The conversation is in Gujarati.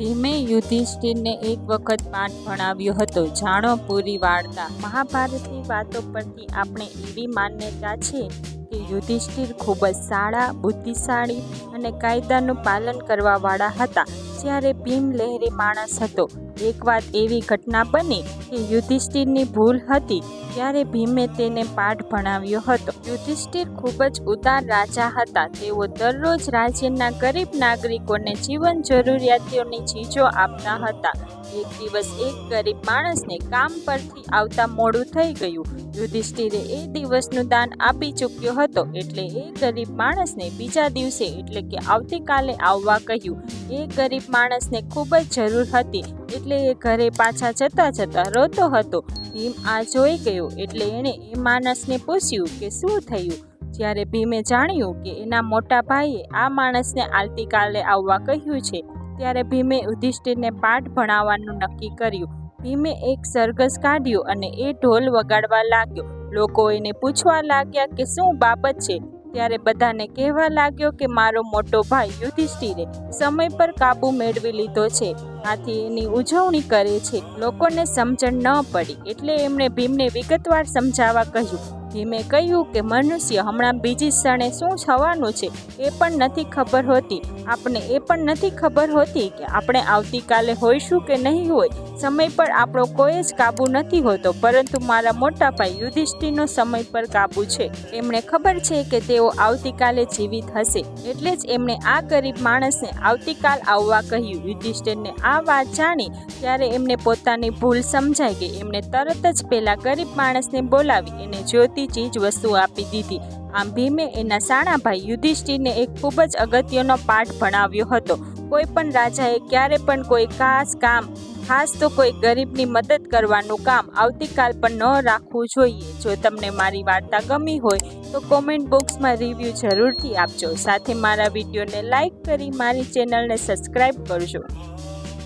ભીમે યુધિષ્ઠિરને એક વખત પાઠ ભણાવ્યો હતો. જાણો પૂરી વાર્તા, મહાભારતની વાતો પરથી આપણે એવી માન્યતા છે કે યુધિષ્ઠિર ખૂબ જ સારા, બુદ્ધિશાળી અને કાયદાનું પાલન કરવાવાળા હતા. જ્યારે ભીમ લહેરી માણસ હતો, એક વાત એવી ઘટના બની કે યુધિષ્ઠિરની ભૂલ હતી ત્યારે ભીમે તેને પાઠ ભણાવ્યો હતો. યુધિષ્ઠિર ખૂબ જ ઉદાર રાજા હતા. તેઓ દરરોજ રાજ્યના ગરીબ નાગરિકોને જીવન જરૂરિયાતોની ચીજો આપતા હતા. એક દિવસ એક ગરીબ માણસને કામ પરથી આવતા મોડું થઈ ગયું. યુધિષ્ઠિરે એ દિવસનું દાન આપી ચૂક્યો હતો એટલે એ ગરીબ માણસને બીજા દિવસે એટલે કે આવતીકાલે આવવા કહ્યું. એ ગરીબ માણસને ખૂબ જ જરૂર હતી એટલે એ ઘરે પાછા જતા જતા રોતો હતો. ભીમ આ જોઈ ગયો એટલે એણે એ માણસને પૂછ્યું કે શું થયું? જ્યારે ભીમે જાણ્યું કે એના મોટા ભાઈએ આ માણસને આવતીકાલે આવવા કહ્યું છે ત્યારે ભીમે યુધિષ્ઠિરને પાઠ ભણાવવાનું નક્કી કર્યું. ભીમે એક સરઘસ કાઢ્યો અને એ ઢોલ વગાડવા લાગ્યો. લોકો એને પૂછવા લાગ્યા કે શું બાબત છે? ત્યારે બધાને કહેવા લાગ્યો કે મારો મોટો ભાઈ યુધિષ્ઠિરે સમય પર કાબુ મેળવી લીધો છે. આથી એની ઉજવણી કરે છે. લોકોને સમજણ ન પડી એટલે એમણે ભીમને વિગતવાર સમજાવવા કહ્યું. ભીમે કહ્યું કે મનુષ્ય હમણાં બીજી ક્ષણે શું થવાનું છે એ પણ નથી ખબર હોતી. આપણે એ પણ નથી ખબર હોતી કે આપણે આવતીકાલે હોઈશું કે નહીં હોય. સમય પર આપણો કોઈ જ કાબુ નથી હોતો, પરંતુ મારા મોટા ભાઈ યુધિષ્ઠિરનો સમય પર કાબુ છે. એમણે ખબર છે કે તેઓ આવતીકાલે જીવિત હશે, એટલે જ એમણે આ ગરીબ માણસને આવતીકાલ આવવા કહ્યું. યુધિષ્ઠિરને આ વાત જાણી ત્યારે એમને પોતાની ભૂલ સમજાઈ ગઈ. એમણે તરત જ પહેલા ગરીબ માણસને બોલાવી, એને જોતી ચીજ વસ્તુ આપી દીધી. આમ ભીમે એના સાણા ભાઈ યુધિષ્ઠિરને એક ખૂબ જ અગત્યનો પાઠ ભણાવ્યો હતો. કોઈ પણ રાજાએ ક્યારે પણ કોઈ ખાસ કામ ખાસ તો કોઈ ગરીબની મદદ કરવાનું કામ આવતીકાલ પણ ન રાખવું જોઈએ. જો તમને મારી વાર્તા ગમી હોય તો કોમેન્ટ બોક્સમાં રિવ્યૂ જરૂરથી આપજો. સાથે મારા વિડીયોને લાઈક કરી મારી ચેનલને સબસ્ક્રાઈબ કરજો.